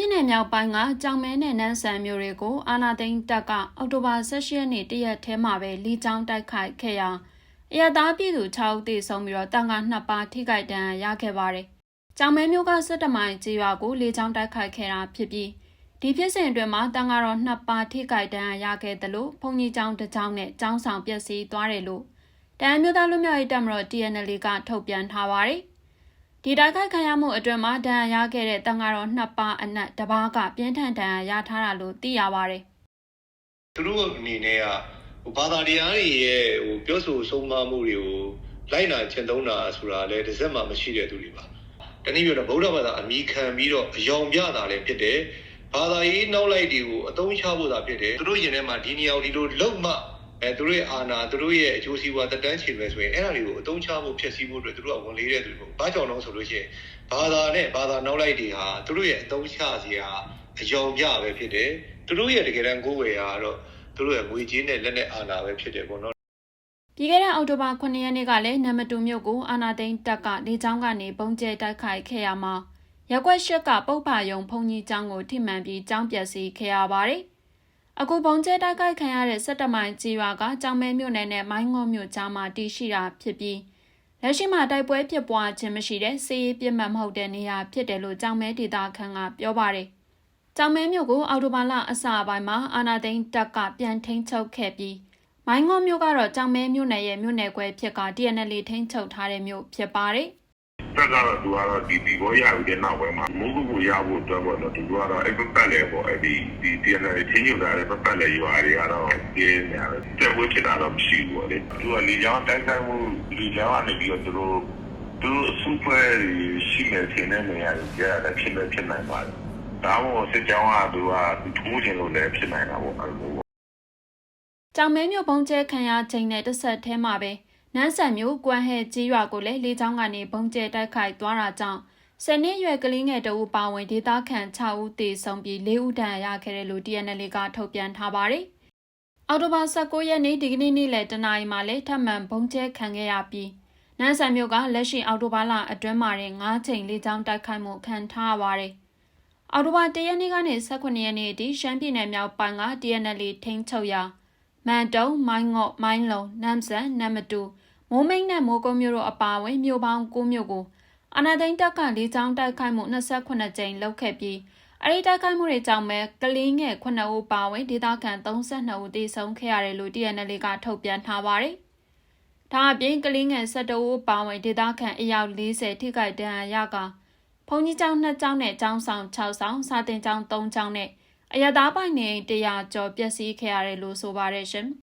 မ်းပြည်နယ်မြောက်ပိုင်းကကြောင်မဲနဲ့နန်းဆန်မြို့တွေကိုအာနာသိန်းတပ်ကအောက်တိုဘာ16ရက်နေ့တရက်ထဲမှာပဲလီကြောင်းတိုက်ခိုက်ခဲ့ရာအရသားပြည်သူ6ဦးသေဆုံးပြီးတော့တန်ခါ2ပါးထိခိုက်ဒဏ်ရာရခဲ့ပါတယ်။ကြောင်မဲမြို့ကစစ်တမိုင်ကြေးရွာကိုလီကြောင်းတိုက်ခိုက်ခဲ့တာဖြစ်ပြီးဒီဖြစ်စဉ်အတွင်းမှာတန်ခါတော်2ပါးထိခိုက်ဒဏ်ရာရခဲ့တယ်လို့ဘုံကြီးကျောင်းတစ်ကျောင်းနဲ့ကျောင်းဆောင်ပျက်စီးသွားတယ်လို့တန်မျိုးသားလူမျိုးရေးတပ်မတော် TNL ကထုတ်ပြန်ထားပါတယ်။ ဒီတိုက်ခိုက်ခံရမှုအတွင်းမှာဒဏ်ရာရခဲ့တဲ့တန်ဃာတော်နှစ်ပါးအနက်တစ်ပါးကပြင်းထန်ဒဏ်ရာရထားတာလို့သိရပါတယ်သူတို့အနေနဲ့ကဟိုဘာသာတရားတွေရဲ့ဟိုပြောဆိုဆုံးမမှုတွေကိုလိုက်နာကျင့်သုံးတာဆိုတာလည်းတစ်စက်မှမရှိတဲ့သူတွေပါတနည်းပြောတော့ဗုဒ္ဓဘာသာအမိခံပြီးတော့အယောင်ပြတာလည်းဖြစ်တယ်ဘာသာရေးနောက်လိုက်တွေကိုအသုံးချဖို့သာဖြစ်တယ်သူတို့ရင်ထဲမှာဒီနေရာကိုဒီလိုလုံမှ အဲသူတို့ရဲ့အာဏာသူတို့ရဲ့အကျိုးစီးပွားတက်တန်းချေမယ်ဆိုရင်အဲ့ဒါတွေကိုအသုံးချဖို့ဖျက်ဆီးဖို့အတွက်သူတို့ကဝန်လေးတဲ့သူတွေဘာကြောင့်လဲဆိုလို့ရှိရင်ဘာသာနဲ့ဘာသာနောက်လိုက်တွေဟာသူတို့ရဲ့အသုံးချစရာအယောင်ပြပဲဖြစ်တယ်သူတို့ရဲ့တကယ်တမ်းကိုယ်ဝယ်ရာကတော့သူတို့ရဲ့ငွေကြေးနဲ့လက်နဲ့အာဏာပဲဖြစ်တယ်ပေါ့နော်။ပြီးခဲ့တဲ့အောက်တိုဘာ9ရက်နေ့ကလည်းနမတူမြို့ကိုအာနာသိန်းတပ်ကလေကြောင်းကနေပုံကျဲတိုက်ခိုက်ခဲ့ရမှာရက်ွက်ရှက်ကပုပ္ပါယုံဘုံကြီးကျောင်းကိုထိမှန်ပြီးကျောင်းပျက်စီးခဲ့ရပါတယ်။ အခုပုံကျဲတိုက်ခိုက်ခံရတဲ့စစ်တမိုင်ကြီးရွာကကျောင်းမဲမြို့နယ်နဲ့မိုင်းငုံမြို့ကြားမှာတည်ရှိတာဖြစ်ပြီးလက်ရှိမှာတိုက်ပွဲဖြစ်ပွားခြင်းမရှိတဲ့စီးရေးပြစ်မှတ်မဟုတ်တဲ့နေရာဖြစ်တယ်လို့ကျောင်းမဲဒေတာခန့်ကပြောပါတယ်။ကျောင်းမဲမြို့ကိုအော်တိုဘာလအစပိုင်းမှာအာနာသိန်းတပ်ကပြန်ထိန်းချုပ်ခဲ့ပြီးမိုင်းငုံမြို့ကတော့ကျောင်းမဲမြို့နယ်ရဲ့မြို့နယ်ခွဲဖြစ်က DNL ထိန်းချုပ်ထားတဲ့မြို့ဖြစ်ပါတယ်။ တက်ကတော့သူကတော့ဒီဒီဘောရယူတဲ့နောက်ပိုင်းမှာမုန်းကိုရဖို့အတွက်ပေါ့နော်သူကတော့အဲ့ပတ်လဲပေါ့အဲ့ဒီဒီ DNA ချင်းညူတာလည်းပတ်ပတ်လဲရွာတွေကတော့ပြင်းနေတယ်တက်ဝှဖြစ်တာတော့မရှိဘူးပေါ့လေသူကလီကြောင်းတိုက်ဆိုင်မှုလီကြောင်းကနေပြီးတော့သူတို့သူတို့စူပါရှိနေတဲ့နေရာတွေကြားတယ်ဖြစ်နေဖြစ်နိုင်ပါတယ်ဒါမှမဟုတ်စစ်ကြောင်းကသူကသူထိုးခြင်းလို့လည်းဖြစ်နိုင်တာပေါ့အဲ့လိုကြောင်မဲမြို့ဘုံကျဲခံရချိန်နဲ့တစ်ဆက်တည်းမှာပဲ နန်းဆန်မြို့ကွမ်ဟဲကြီးရွာကိုလည်းလေကြောင်းကနေဘုံကျဲတိုက်ခိုက်သွားတာကြောင့်ဆယ်နှစ်ရွယ်ကလေးငယ်တအူပါဝင်ဒေသခံ6ဦးသေဆုံးပြီး4ဦးဒဏ်ရာရခဲ့တယ်လို့ DNL ကထုတ်ပြန်ထားပါတယ်။အော်တိုဘာ19ရက်နေ့ဒီကနေ့နေ့လယ်တနာရီမှာလည်းထပ်မံဘုံကျဲခံခဲ့ရပြီးနန်းဆန်မြို့ကလက်ရှိအော်တိုဘာလအတွင်းမှာတဲ့9ချိန်လေကြောင်းတိုက်ခိုက်မှုခံထားရပါတယ်။အော်တိုဘာ1ရက်နေ့ကနေ18ရက်နေ့အထိရှမ်းပြည်နယ်မြောက်ပိုင်းက DNL ထိန်းချုပ်ရာ မန်တုံမိုင်းငေါ့မိုင်းလုံနမ်ဆန်နမ်မတူမိုးမိတ်နဲ့မိုးကုံမြို့တို့အပါအဝင်မြို့ပေါင်း9မြို့ကိုအနာသိန်းတပ်ကလေးချောင်းတိုက်ခိုက်မှု28ကြိမ်လုပ်ခဲ့ပြီးအဲ့ဒီတိုက်ခိုက်မှုတွေကြောင့်ပဲကလေးငယ်9ဦးပါဝင်ဒေသခံ32ဦးသေဆုံးခဲ့ရတယ်လို့ TNL ကထုတ်ပြန်ထားပါတယ်။ဒါအပြင်ကလေးငယ်12ဦးပါဝင်ဒေသခံအယောက်40ထိခိုက်ဒဏ်ရာရကဘုံကြီးကျောင်း2ကျောင်းနဲ့ကျောင်းဆောင်6ဆောင်စာတင်ကျောင်း3ကျောင်းနဲ့ အရသားပိုင်နေ100ကျော်ပျက်စီးခဲ့ရတယ်လို့ဆိုပါတယ်ရှင်။